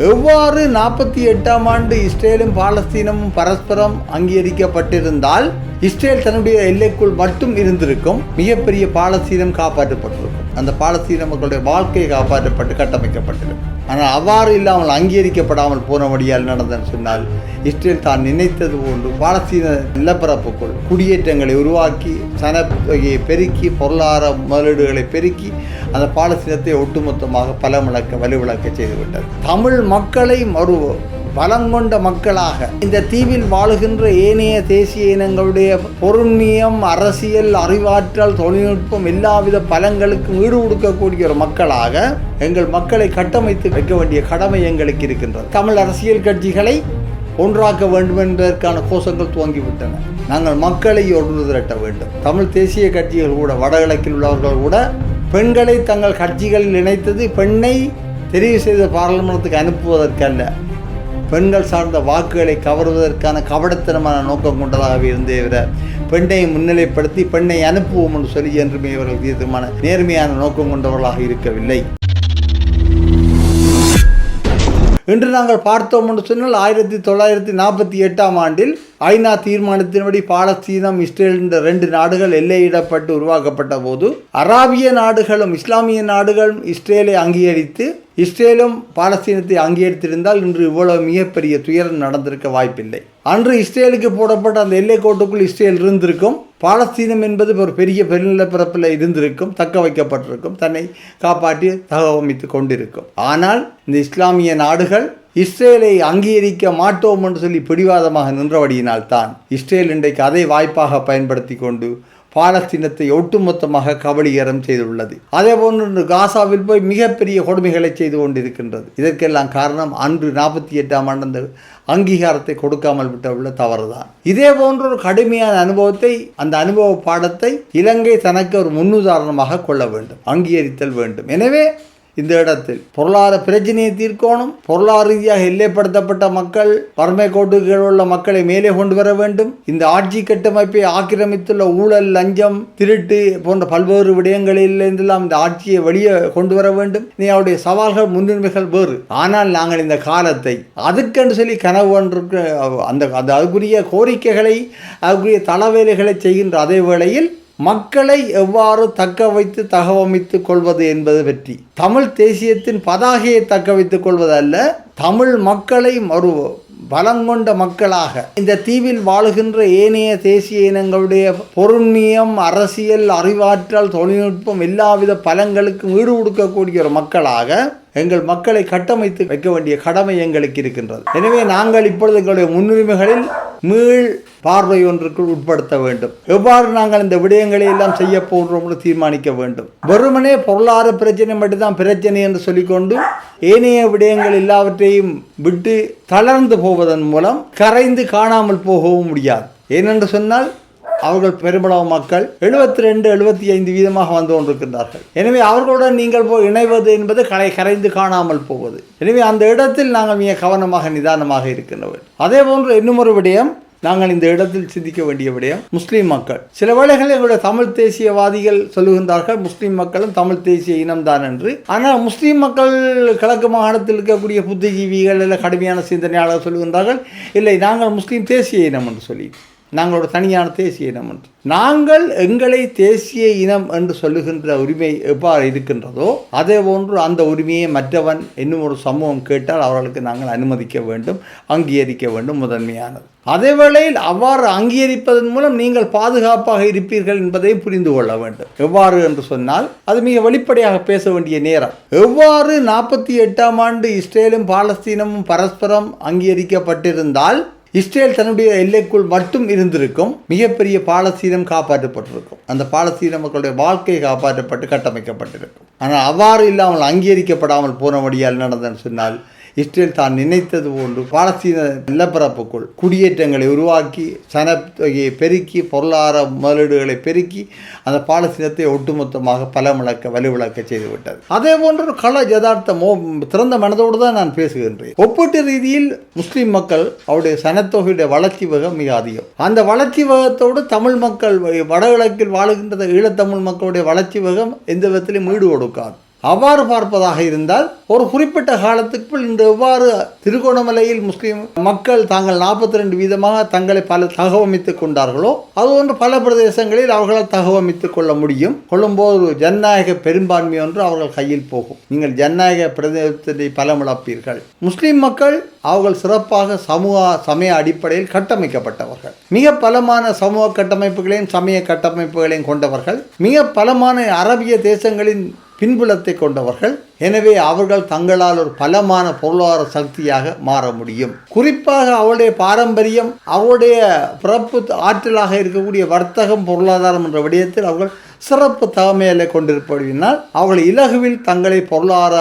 எவ்வாறு நாற்பத்தி எட்டாம் ஆண்டு இஸ்ரேலும் பாலஸ்தீனமும் பரஸ்பரம் அங்கீகரிக்கப்பட்டிருந்தால் இஸ்ரேல் தன்னுடைய எல்லைக்குள் மட்டும் இருந்திருக்கும் மிகப்பெரிய பாலஸ்தீனம் காப்பாற்றப்பட்டிருக்கும் அந்த பாலஸ்தீன மக்களுடைய வாழ்க்கையை காப்பாற்றப்பட்டு கட்டமைக்கப்பட்டது. ஆனால் அவ்வாறு இல்லாமல் அங்கீகரிக்கப்படாமல் போனபடியால் நடந்தன்னு சொன்னால் இஸ்ரேல் தான் நினைத்தது போன்று பாலஸ்தீன நிலப்பரப்புக்குள் குடியேற்றங்களை உருவாக்கி சனத்தொகையை பெருக்கி பொருளாதார முதலீடுகளை பெருக்கி அந்த பாலஸ்தீனத்தை ஒட்டுமொத்தமாக பலமிழக்க வலுவிழக்க செய்துவிட்டது. தமிழ் மக்களை மறு பலங்கொண்ட மக்களாக. இந்த தீவில் வாழுகின்ற ஏனைய தேசிய இனங்களுடைய பொருண்மியம் அரசியல் அறிவாற்றல் தொழில்நுட்பம் எல்லாவித பலங்களுக்கும் ஈடு கொடுக்கக்கூடிய ஒரு மக்களாக எங்கள் மக்களை கட்டமைத்து வைக்க வேண்டிய கடமை எங்களுக்கு இருக்கின்றது. தமிழ் அரசியல் கட்சிகளை ஒன்றாக்க வேண்டும் என்பதற்கான கோஷங்கள் துவங்கிவிட்டன. நாங்கள் மக்களை ஒன்று திரட்ட வேண்டும். தமிழ் தேசிய கட்சிகள் கூட வடகிழக்கில் உள்ளவர்கள் கூட பெண்களை தங்கள் கட்சிகளில் இணைத்தது பெண்ணை தெரிவு செய்த பாராளுமன்றத்துக்கு அனுப்புவதற்கல்ல. பெண்கள் சார்ந்த வாக்குகளை கவருவதற்கான கபடத்தனமான நோக்கம் கொண்டதாகவே இருந்தே விட பெண்ணை முன்னிலைப்படுத்தி பெண்ணை அனுப்புவோம் என்று சொல்லி என்றுமே இவர்கள் தீர்க்கமான நேர்மையான நோக்கம் கொண்டவர்களாக இருக்கவில்லை. இன்று நாங்கள் பார்த்தோம் என்று சொன்னால் ஆயிரத்தி தொள்ளாயிரத்தி நாற்பத்தி எட்டாம் ஆண்டில் ஐநா தீர்மானத்தின்படி பாலஸ்தீனம் இஸ்ரேல் என்ற ரெண்டு நாடுகள் எல்லையிடப்பட்டு உருவாக்கப்பட்ட போது அராபிய நாடுகளும் இஸ்லாமிய நாடுகளும் இஸ்ரேலை அங்கீகரித்து இஸ்ரேலும் பாலஸ்தீனத்தை அங்கீகரித்திருந்தால் இன்று இவ்வளவு மிகப்பெரிய துயரம் நடந்திருக்க வாய்ப்பில்லை. அன்று இஸ்ரேலுக்கு போடப்பட்ட அந்த எல்லை கோட்டுக்குள் இஸ்ரேல் இருந்திருக்கும். பாலஸ்தீனம் என்பது ஒரு பெரிய பெருநிலப்பரப்பில் இருந்திருக்கும் தக்க வைக்கப்பட்டிருக்கும் தன்னை காப்பாற்றி தகவமைத்து கொண்டிருக்கும். ஆனால் இந்த இஸ்லாமிய நாடுகள் இஸ்ரேலை அங்கீகரிக்க மாட்டோம் என்று சொல்லி பிடிவாதமாக நின்றபடியினால் தான் இஸ்ரேல் இன்றைக்கு அதை வாய்ப்பாக பயன்படுத்தி கொண்டு பாலஸ்தீனத்தை ஒட்டுமொத்தமாக கபலீகரம் செய்துள்ளது. அதே போன்று காசாவில் போய் மிகப்பெரிய கொடுமைகளை செய்து கொண்டிருக்கின்றது. இதற்கெல்லாம் காரணம் அன்று நாற்பத்தி எட்டாம் ஆண்டு அந்த அங்கீகாரத்தை கொடுக்காமல் விட்டுள்ள தவறுதான். இதே போன்ற ஒரு கடுமையான அனுபவத்தை அந்த அனுபவ பாடத்தை இலங்கை தனக்கு ஒரு முன்னுதாரணமாக கொள்ள வேண்டும் அங்கீகரித்தல் வேண்டும். எனவே இந்த இடத்தில். பொருளாதார பிரச்சனையை தீர்க்கணும். பொருளாதார ரீதியாக எல்லைப்படுத்தப்பட்ட மக்கள் வறுமை கோட்டுகள் உள்ள மக்களை மேலே கொண்டு வர வேண்டும். இந்த ஆட்சி கட்டமைப்பை ஆக்கிரமித்துள்ள ஊழல் லஞ்சம் திருட்டு போன்ற பல்வேறு விடயங்களில் இருந்தெல்லாம் இந்த ஆட்சியை வெளியே கொண்டு வர வேண்டும். நீ அவருடைய சவால்கள் முன்னுரிமைகள் வேறு. ஆனால் நாங்கள் இந்த காலத்தை அதுக்கென்று சொல்லி கனவு ஒன்றுக்கு அந்த அந்த அதுக்குரிய கோரிக்கைகளை அதுக்குரிய தளவேலைகளை செய்கின்ற அதே வேளையில் மக்களை எவ்வாறு தக்க வைத்து தகவமைத்துக் கொள்வது என்பது பற்றி. தமிழ் தேசியத்தின் பதாகையை தக்க வைத்துக் கொள்வதல்ல தமிழ் மக்களை மறு பலங்கொண்ட மக்களாக. இந்த தீவில் வாழுகின்ற ஏனைய தேசிய இனங்களுடைய பொருண்மியம் அரசியல் அறிவாற்றல் தொழில்நுட்பம் எல்லாவித பலங்களுக்கும் ஈடு கொடுக்கக்கூடிய ஒரு மக்களாக எங்கள் மக்களை கட்டமைத்து வைக்க வேண்டிய கடமை எங்களுக்கு இருக்கின்றது. எனவே நாங்கள் இப்பொழுது எங்களுடைய முன்னுரிமைகளில் மீள் பார்வை ஒன்றுக்குள் உட்படுத்த வேண்டும். எவ்வாறு நாங்கள் இந்த விடயங்களை எல்லாம் செய்ய போன்றோம்னு தீர்மானிக்க வேண்டும். வெறுமனே பொருளாதார பிரச்சனை மட்டும்தான் பிரச்சனை என்று சொல்லிக்கொண்டு ஏனைய விடயங்கள் எல்லாவற்றையும் விட்டு தளர்ந்து போவதன் மூலம் கரைந்து காணாமல் போகவும் முடியாது. ஏனென்று சொன்னால் அவர்கள் பெருமளவு மக்கள் எழுபத்தி ரெண்டு எழுபத்தி ஐந்து வீதமாக வந்து கொண்டிருக்கின்றார்கள். எனவே அவர்களுடன் நீங்கள் போய் இணைவது என்பது கலை கரைந்து காணாமல் போவது. எனவே அந்த இடத்தில் நாங்கள் மிக கவனமாக நிதானமாக இருக்கின்றவர் அதே போன்று இன்னும் ஒரு விடயம் நாங்கள் இந்த இடத்தில் சிந்திக்க வேண்டிய விடயம் முஸ்லீம் மக்கள். சில வேளைகளில் எங்களுடைய தமிழ் தேசியவாதிகள் சொல்லுகின்றார்கள் முஸ்லீம் மக்களும் தமிழ் தேசிய இனம்தான் என்று. ஆனால் முஸ்லீம் மக்கள் கிழக்கு மாகாணத்தில் இருக்கக்கூடிய புத்திஜீவிகள் இல்லை கடுமையான சிந்தனையாளர் சொல்லுகின்றார்கள் இல்லை நாங்கள் முஸ்லீம் தேசிய இனம் என்று சொல்லி நாங்களோட தனியான தேசிய இனம் என்று. நாங்கள் எங்களை தேசிய இனம் என்று சொல்லுகின்ற உரிமை எவ்வாறு இருக்கின்றதோ அதே போன்று அந்த உரிமையை மற்றவன் இன்னும் ஒரு சமூகம் கேட்டால் அவர்களுக்கு நாங்கள் அனுமதிக்க வேண்டும் அங்கீகரிக்க வேண்டும் முதன்மையானது. அதே வேளையில் அவ்வாறு அங்கீகரிப்பதன் மூலம் நீங்கள் பாதுகாப்பாக இருப்பீர்கள் என்பதை புரிந்து கொள்ள வேண்டும். எவ்வாறு என்று சொன்னால் அது மிக வெளிப்படையாக பேச வேண்டிய நேரம். எவ்வாறு நாற்பத்தி எட்டாம் ஆண்டு இஸ்ரேலும் பாலஸ்தீனமும் பரஸ்பரம் அங்கீகரிக்கப்பட்டிருந்தால் இஸ்ரேல் தன்னுடைய எல்லைக்குள் மட்டும் இருந்திருக்கும் மிகப்பெரிய பாலஸ்தீனம் காப்பாற்றப்பட்டிருக்கும். அந்த பாலஸ்தீன மக்களுடைய வாழ்க்கை காப்பாற்றப்பட்டு கட்டமைக்கப்பட்டிருக்கும். ஆனால் அவ்வாறு இல்லாமல் அங்கீகரிக்கப்படாமல் போனபடியால் நடந்தன்னு சொன்னால் இஸ்ரேல் தான் நினைத்தது போன்று பாலஸ்தீன நிலப்பரப்புக்குள் குடியேற்றங்களை உருவாக்கி சனத்தொகையை பெருக்கி பொருளாதார முதலீடுகளை பெருக்கி அந்த பாலஸ்தீனத்தை ஒட்டுமொத்தமாக பலமிழக்க வலுவிழக்க செய்துவிட்டது. அதே போன்ற ஒரு கள யதார்த்தமோ திறந்த மனதோடு தான் நான் பேசுகின்றேன். ஒப்பீட்டு ரீதியில் முஸ்லீம் மக்கள் அவருடைய சனத்தொகையுடைய வளர்ச்சி வகம் மிக அதிகம். அந்த வளர்ச்சி வகத்தோடு தமிழ் மக்கள் வடகிழக்கில் வாழுகின்ற ஈழத்தமிழ் மக்களுடைய வளர்ச்சி வகம் எந்த விதத்திலும் ஈடு கொடுக்காது அவ்வாறு பார்ப்பதாக இருந்தால் ஒரு குறிப்பிட்ட காலத்துக்குள் இந்த எவ்வாறு திருகோணமலையில் முஸ்லீம் மக்கள் தாங்கள் நாற்பத்தி ரெண்டு வீதமாக தங்களை பல தகவமைத்துக் கொண்டார்களோ அதுபோன்று பல பிரதேசங்களில் அவர்களால் தகவமைத்துக் கொள்ள முடியும். கொள்ளும்போது ஜனநாயக பெரும்பான்மை ஒன்று அவர்கள் கையில் போகும். நீங்கள் ஜனநாயக பிரதேசத்தை பலமிழப்பீர்கள். முஸ்லீம் மக்கள் அவர்கள் சிறப்பாக சமூக சமய அடிப்படையில் கட்டமைக்கப்பட்டவர்கள். மிக பலமான சமூக கட்டமைப்புகளையும் சமய கட்டமைப்புகளையும் கொண்டவர்கள். மிக பலமான அரபிய தேசங்களின் பின்புலத்தை கொண்டவர்கள். எனவே அவர்கள் தங்களால் ஒரு பலமான பொருளாதார சக்தியாக மாற முடியும். குறிப்பாக அவருடைய பாரம்பரியம் அவருடைய பிறப்பு ஆற்றலாக இருக்கக்கூடிய வர்த்தகம் பொருளாதாரம் என்ற விடயத்தில் அவர்கள் சிறப்பு தகமையில கொண்டிருப்பதினால் அவர்கள் இலகுவில் தங்களை பொருளாதார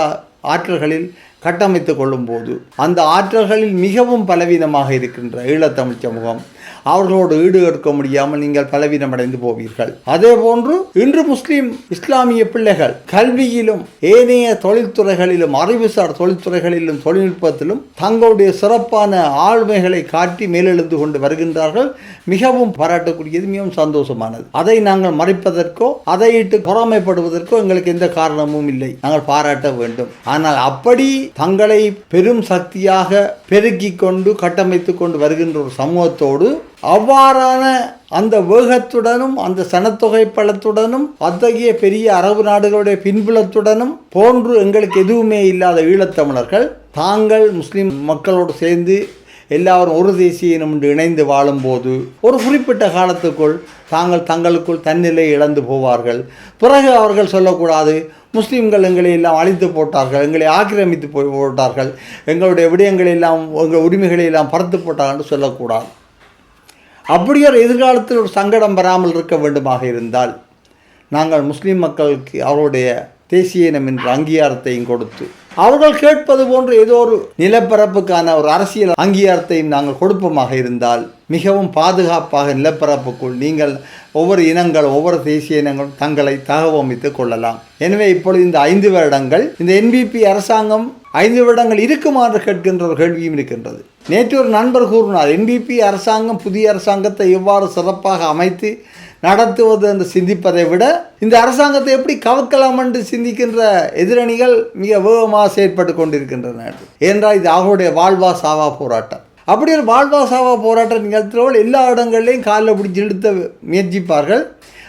ஆற்றல்களில் கட்டமைத்து கொள்ளும்போது அந்த ஆற்றல்களில் மிகவும் பலவீனமாக இருக்கின்ற ஈழத்தமிழ் சமூகம் அவர்களோடு ஈடு எடுக்க முடியாமல் நீங்கள் பலவீனமடைந்து போவீர்கள். அதே போன்று இன்று முஸ்லீம் இஸ்லாமிய பிள்ளைகள் கல்வியிலும் ஏனைய தொழில்துறைகளிலும் அறிவுசார் தொழில்துறைகளிலும் தொழில்நுட்பத்திலும் தங்களுடைய சிறப்பான ஆளுமைகளை காட்டி மேலெழுந்து கொண்டு வருகின்றார்கள். மிகவும் பாராட்டக்கூடியது மிகவும் சந்தோஷமானது. அதை நாங்கள் மறைப்பதற்கோ அதை இட்டு பொறாமைப்படுவதற்கோ எங்களுக்கு எந்த காரணமும் இல்லை. நாங்கள் பாராட்ட வேண்டும். ஆனால் அப்படி தங்களை பெரும் சக்தியாக பெருக்கிக் கொண்டு கட்டமைத்து கொண்டு வருகின்ற ஒரு சமூகத்தோடு அவ்வாறான அந்த வேகத்துடனும் அந்த சனத்தொகை பலத்துடனும் அத்தகைய பெரிய அரபு நாடுகளுடைய பின்புலத்துடனும் போன்று எங்களுக்கு எதுவுமே இல்லாத ஈழத்தமிழர்கள் தாங்கள் முஸ்லீம் மக்களோடு சேர்ந்து எல்லாரும் ஒரு தேசிய இனம் என்று இணைந்து வாழும்போது ஒரு குறிப்பிட்ட காலத்துக்குள் தாங்கள் தங்களுக்குள் தன்னிலை இழந்து போவார்கள். பிறகு அவர்கள் சொல்லக்கூடாது முஸ்லீம்கள் எங்களை எல்லாம் அழித்து போட்டார்கள் எங்களை ஆக்கிரமித்து போய் போட்டார்கள் எங்களுடைய விடயங்களை எல்லாம் எங்கள் உரிமைகளை எல்லாம் பறத்து போட்டார்கள் என்று சொல்லக்கூடாது. அப்படி ஒரு எதிர்காலத்தில் ஒரு சங்கடம் வராமல் இருக்க வேண்டுமாக இருந்தால் நாங்கள் முஸ்லீம் மக்களுக்கு அவருடைய தேசிய இனம் என்ற அங்கீகாரத்தையும் கொடுத்து அவர்கள் கேட்பது போன்று ஏதோ ஒரு நிலப்பரப்புக்கான ஒரு அரசியல் அங்கீகாரத்தையும் நாங்கள் கொடுப்போமாக இருந்தால் மிகவும் பாதுகாப்பாக நிலப்பரப்புக்குள் நீங்கள் ஒவ்வொரு இனங்களும் ஒவ்வொரு தேசிய இனங்களும் தங்களை தகவமைத்துக் கொள்ளலாம். எனவே இப்பொழுது இந்த ஐந்து வருடங்கள் இந்த என்பிபி அரசாங்கம் ஐந்து வருடங்கள் இருக்குமா என்று கேட்கின்ற ஒரு கேள்வியும் இருக்கின்றது. நேற்று ஒரு நண்பர் கூறினார் என்பிபி அரசாங்கம் புதிய அரசாங்கத்தை எவ்வாறு சிறப்பாக அமைத்து நடத்துவது என்று சிந்திப்பதை விட இந்த அரசாங்கத்தை எப்படி கவக்கலாம் என்று சிந்திக்கின்ற எதிரணிகள் மிக வேகமாக செயற்பட்டு கொண்டிருக்கின்றன. ஏனென்றால் இது அவருடைய வாழ்வா சாவா போராட்டம். அப்படி ஒரு வாழ்வா சாவா போராட்ட நிகழ்த்தினால் எல்லா இடங்கள்லையும் காலில் பிடிச்சி இழுத்த முயற்சிப்பார்கள்.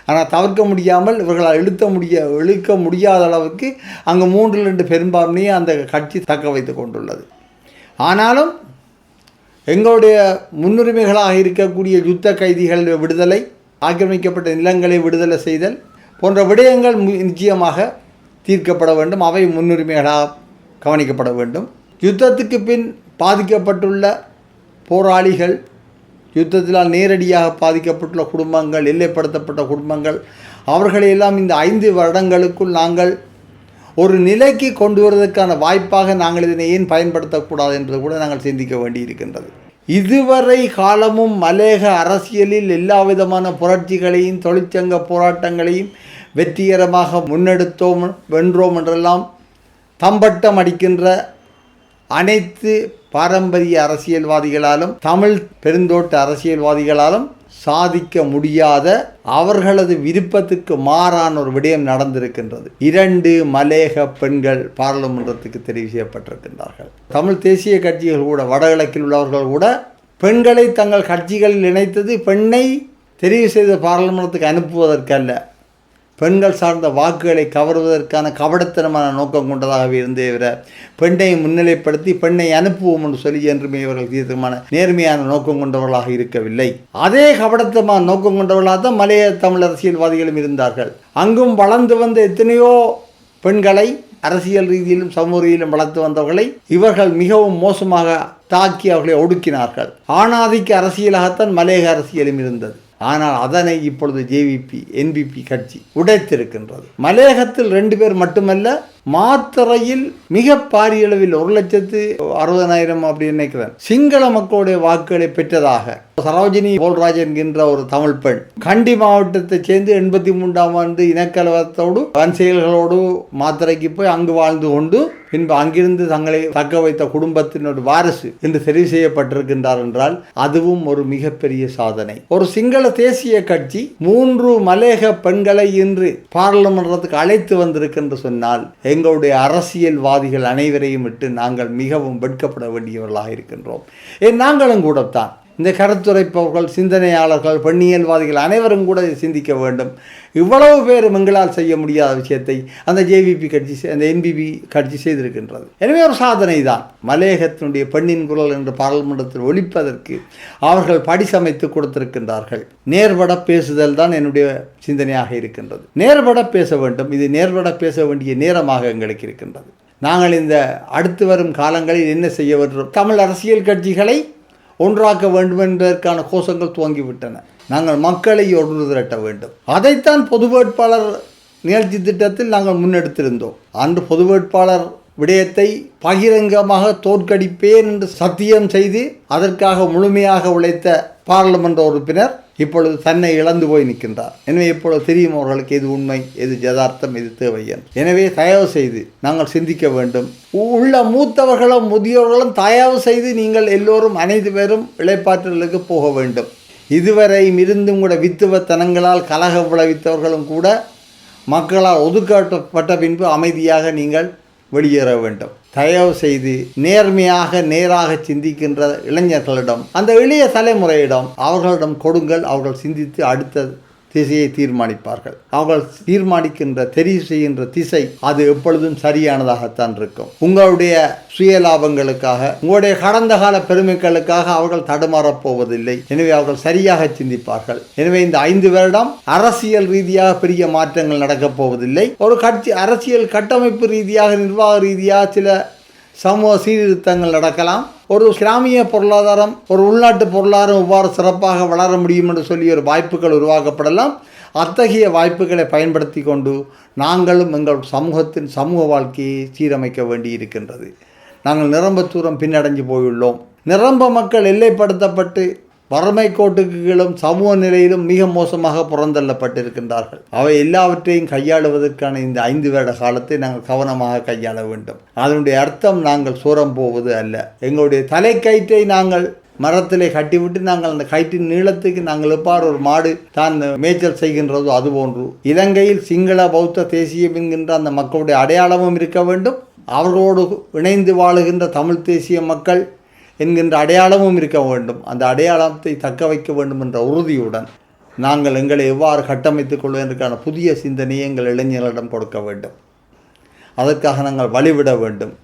ஆனால் தவிர்க்க முடியாமல் இவர்களால் இழுத்த முடிய இழுக்க முடியாத அளவுக்கு அங்கே மூன்றில் ரெண்டு பெரும்பான்மையை அந்த கட்சி தக்க வைத்து கொண்டுள்ளது. ஆனாலும் எங்களுடைய முன்னுரிமைகளாக இருக்கக்கூடிய யுத்த கைதிகள் விடுதலை ஆக்கிரமிக்கப்பட்ட நிலங்களை விடுதலை செய்தல் போன்ற விடயங்கள் மு- நிச்சயமாக தீர்க்கப்பட வேண்டும். அவை முன்னுரிமைகளாக கவனிக்கப்பட வேண்டும். யுத்தத்துக்கு பின் பாதிக்கப்பட்டுள்ள போராளிகள் யுத்தத்தினால் நேரடியாக பாதிக்கப்பட்டுள்ள குடும்பங்கள் எல்லைப்படுத்தப்பட்ட குடும்பங்கள். அவர்களை எல்லாம் இந்த ஐந்து வருடங்களுக்குள் நாங்கள் ஒரு நிலைக்கு கொண்டு வருவதற்கான வாய்ப்பாக நாங்கள் இதனை ஏன் பயன்படுத்தக்கூடாது என்று கூட நாங்கள் சிந்திக்க வேண்டியிருக்கின்றது. இதுவரை காலமும் மலேக அரசியலில் எல்லா விதமான புரட்சிகளையும் தொழிற்சங்க போராட்டங்களையும் வெற்றிகரமாக முன்னெடுத்தோம் வென்றோம் என்றெல்லாம் தம்பட்டம் அடிக்கின்ற அனைத்து பாரம்பரிய அரசியல்வாதிகளாலும் தமிழ் பெருந்தோட்ட அரசியல்வாதிகளாலும் சாதிக்க முடியாத அவர்களது விருப்பத்துக்கு மாறான ஒரு விடயம் நடந்திருக்கின்றது. இரண்டு மலேக பெண்கள் பாராளுமன்றத்துக்கு தெரிவு செய்யப்பட்டிருக்கின்றார்கள். தமிழ் தேசிய கட்சிகள் கூட வடகிழக்கில் உள்ளவர்கள் கூட பெண்களை தங்கள் கட்சிகளில் இணைத்தது பெண்ணை தெரிவு செய்த பாராளுமன்றத்துக்கு அனுப்புவதற்கல்ல. பெண்கள் சார்ந்த வாக்குகளை கவர்வதற்கான கபடத்தனமான நோக்கம் கொண்டதாகவே இருந்தே விட பெண்ணை முன்னிலைப்படுத்தி பெண்ணை அனுப்புவோம் என்று சொல்லி என்றுமே இவர்கள் தீர்க்கமான நேர்மையான நோக்கம் கொண்டவர்களாக இருக்கவில்லை. அதே கபடத்தமான நோக்கம் கொண்டவர்களாக தான் மலைய தமிழ் அரசியல்வாதிகளும் இருந்தார்கள். அங்கும் வளர்ந்து வந்த எத்தனையோ பெண்களை அரசியல் ரீதியிலும் சமூக ரீதியிலும் வளர்த்து வந்தவர்களை இவர்கள் மிகவும் மோசமாக தாக்கி அவர்களை ஒடுக்கினார்கள். ஆணாதிக்க அரசியலாகத்தான் மலையக அரசியலும் இருந்தது. ஆனால் அதனை இப்பொழுது ஜேவிபி என்பிபி கட்சி உடைத்திருக்கின்றது. மலையகத்தில் ரெண்டு பேர் மட்டுமல்ல மாத்திரையில் மிக பாரிய அளவில் ஒரு லட்சத்து அறுபதனாயிரம் அப்படின்னு நினைக்கிறேன். சிங்கள மக்களுடைய வாக்குகளை பெற்றதாக சரோஜினி போல்ராஜ் என்கின்ற ஒரு தமிழ் பெண் கண்டி மாவட்டத்தை சேர்ந்து எண்பத்தி மூன்றாம் ஆண்டு இனக்கலவரத்தோடு வன்செயல்களோடு மாத்திரைக்கு போய் அங்கு வாழ்ந்து கொண்டு பின்பு அங்கிருந்து தங்களை தக்க வைத்த குடும்பத்தினோட வாரிசு என்று தெரிவு செய்யப்பட்டிருக்கின்றார் என்றால் அதுவும் ஒரு மிகப்பெரிய சாதனை. ஒரு சிங்கள தேசிய கட்சி மூன்று மலேக பெண்களை இன்று பாராளுமன்றத்துக்கு அழைத்து வந்திருக்கின்ற சொன்னால் எங்களுடைய அரசியல்வாதிகள் அனைவரையும் விட்டு நாங்கள் மிகவும் வெட்கப்பட வேண்டியவர்களாக இருக்கின்றோம். ஏன் நாங்களும் கூடத்தான். இந்த கருத்துரைப்பவர்கள் சிந்தனையாளர்கள் பெண்ணியல்வாதிகள் அனைவரும் கூட இதை சிந்திக்க வேண்டும். இவ்வளவு பேர் எங்களால் செய்ய முடியாத விஷயத்தை அந்த ஜேவிபி கட்சி அந்த என்பிபி கட்சி செய்திருக்கின்றது. எனவே ஒரு சாதனை தான் மலையகத்தினுடைய பெண்ணின் குரல் என்று பாராளுமன்றத்தில் ஒழிப்பதற்கு அவர்கள் படிசமைத்து கொடுத்திருக்கின்றார்கள். நேர்பட பேசுதல் தான் என்னுடைய சிந்தனையாக இருக்கின்றது. நேர்பட பேச வேண்டும். இது நேர்பட பேச வேண்டிய நேரமாக எங்களுக்கு இருக்கின்றது. நாங்கள் இந்த அடுத்து வரும் காலங்களில் என்ன செய்ய வேண்டும்? தமிழ் அரசியல் கட்சிகளை ஒன்றாக்க வேண்டும் என்பதற்கான கோஷங்கள் துவங்கிவிட்டன. நாங்கள் மக்களை ஒன்று திரட்ட வேண்டும். அதைத்தான் பொது வேட்பாளர் நிகழ்ச்சி திட்டத்தில் நாங்கள் முன்னெடுத்திருந்தோம். அன்று பொது வேட்பாளர் விடயத்தை பகிரங்கமாக தோற்கடிப்பேன் என்று சத்தியம் செய்து அதற்காக முழுமையாக உழைத்த பார்லிமெண்ட் உறுப்பினர் இப்பொழுது தன்னை இழந்து போய் நிற்கின்றார். எனவே இப்பொழுது தெரியும் அவர்களுக்கு எது உண்மை எது யதார்த்தம் எது தேவை என்று. எனவே தயவு செய்து நாங்கள் சிந்திக்க வேண்டும். உள்ள மூத்தவர்களும் முதியோர்களும் தயவு செய்து நீங்கள் எல்லோரும் அனைத்து பேரும் இளைப்பாற்றலுக்கு போக வேண்டும். இதுவரையும் இருந்தும் கூட வித்துவத்தனங்களால் கலக விளைவித்தவர்களும் கூட மக்களால் ஒதுக்கப்பட்ட பின்பு அமைதியாக நீங்கள் வெளியேற வேண்டும். தயவு செய்து நேர்மையாக நேராக சிந்திக்கின்ற இளைஞர்களிடம் அந்த இளைய தலைமுறையிடம் அவர்களிடம் கொடுங்கள் அவர்கள் சிந்தித்து அடுத்த திசையை தீர்மானிப்பார்கள். அவர்கள் தீர்மானிக்கின்ற தெரிவு செய்கின்ற திசை அது எப்பொழுதும் சரியானதாகத்தான் இருக்கும். உங்களுடைய சுய லாபங்களுக்காக உங்களுடைய கடந்த கால பெருமைகளுக்காக அவர்கள் தடுமாறப் போவதில்லை. எனவே அவர்கள் சரியாக சிந்திப்பார்கள். எனவே இந்த ஐந்து வருடம் அரசியல் ரீதியாக பெரிய மாற்றங்கள் நடக்கப் போவதில்லை. ஒரு கட்சி அரசியல் கட்டமைப்பு ரீதியாக நிர்வாக ரீதியாக சில சமூக சீர்திருத்தங்கள் நடக்கலாம். ஒரு கிராமிய பொருளாதாரம் ஒரு உள்நாட்டு பொருளாதாரம் இவ்வாறு சிறப்பாக வளர முடியும் என்று சொல்லி ஒரு வாய்ப்புகள் உருவாக்கப்படலாம். அத்தகைய வாய்ப்புகளை பயன்படுத்தி கொண்டு நாங்களும் எங்கள் சமூகத்தின் சமூக வாழ்க்கையை சீரமைக்க வேண்டி இருக்கின்றது நாங்கள் நிரம்ப தூரம் பின்னடைஞ்சு போயுள்ளோம். நிரம்ப மக்கள் எல்லைப்படுத்தப்பட்டு வறுமை கோட்டுக்கு கீழும் சமூக நிலையிலும் மிக மோசமாக புறந்தள்ளப்பட்டிருக்கின்றார்கள். அவை எல்லாவற்றையும் கையாளுவதற்கான இந்த ஐந்து வருட காலத்தை நாங்கள் கவனமாக கையாள வேண்டும். அதனுடைய அர்த்தம் நாங்கள் சூரம் போவது அல்ல. எங்களுடைய தலைக்கயிற்றை நாங்கள் மரத்திலே கட்டிவிட்டு நாங்கள் அந்த கயிற்றின் நீளத்துக்கு நாங்கள் எவ்வாறு ஒரு மாடு தான் மேய்ச்சல் செய்கின்றதோ அதுபோன்று இலங்கையில் சிங்கள பௌத்த தேசியம் என்கின்ற அந்த மக்களுடைய அடையாளமும் இருக்க வேண்டும். அவர்களோடு இணைந்து வாழுகின்ற தமிழ் தேசிய மக்கள் என்கின்ற அடையாளமும் இருக்க வேண்டும். அந்த அடையாளத்தை தக்க வைக்க வேண்டும் என்ற உறுதியுடன் நாங்கள் எங்களை எவ்வாறு கட்டமைத்துக் கொள்வதற்கான புதிய சிந்தனையை எங்கள் இளைஞர்களிடம் கொடுக்க வேண்டும். அதற்காக நாங்கள் வழிவிட வேண்டும்.